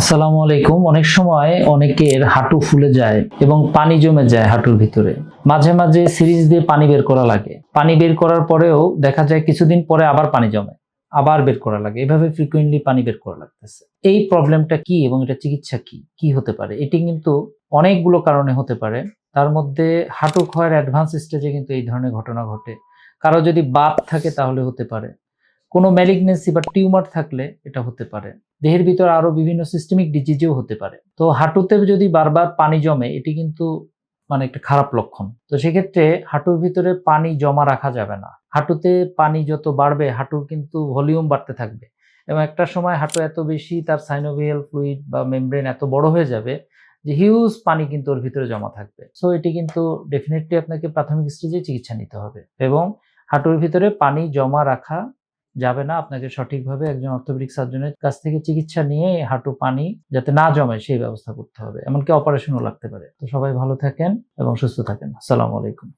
আসসালামু আলাইকুম। অনেক সময় অনেকের হাঁটু ফুলে যায় এবং পানি জমে যায় হাঁটুর ভিতরে। মাঝে মাঝে সিরিজ দিয়ে পানি বের করা লাগে। পানি বের করার পরেও দেখা যায় কিছুদিন পরে আবার পানি জমে, আবার বের করা লাগে। এভাবে ফ্রিকুয়েন্টলি পানি বের করা লাগতেছে। এই প্রবলেমটা কি এবং এটা চিকিৎসা কি? কি হতে পারে? এটি কিন্তু অনেকগুলো কারণে হতে পারে। তার মধ্যে হাঁটু ক্ষয়ের অ্যাডভান্স স্টেজে কিন্তু এই ধরনের ঘটনা ঘটে। কারও যদি বাত থাকে তাহলে হতে পারে। কোনো ম্যালিগনেন্সি বা টিউমার থাকলে এটা হতে পারে। দেহের ভিতর আরও বিভিন্ন সিস্টেমিক ডিজিজেও হতে পারে। তো হাঁটুতে যদি বারবার পানি জমে, এটি কিন্তু মানে একটা খারাপ লক্ষণ। তো সেক্ষেত্রে হাঁটুর ভিতরে পানি জমা রাখা যাবে না। হাঁটুতে পানি যত বাড়বে, হাঁটুর কিন্তু ভলিউম বাড়তে থাকবে। এবং একটা সময় হাঁটু এত বেশি তার সাইনোভিয়াল ফ্লুইড বা মেমব্রেন এত বড় হয়ে যাবে যে হিউজ পানি কিন্তু ওর ভিতরে জমা থাকবে। সো এটি কিন্তু ডেফিনেটলি আপনাকে প্রাথমিক স্টেজে চিকিৎসা নিতে হবে। এবং হাঁটুর ভিতরে পানি জমা রাখা যাবে না। আপনাকে সঠিকভাবে একজন অর্থোপেডিক সার্জনের কাছ থেকে চিকিৎসা নিয়ে হাঁটু পানি যাতে না জমে সেই ব্যবস্থা করতে হবে। এমনকি অপারেশনও লাগতে পারে। তো সবাই ভালো থাকেন এবং সুস্থ থাকেন। আসসালামু আলাইকুম।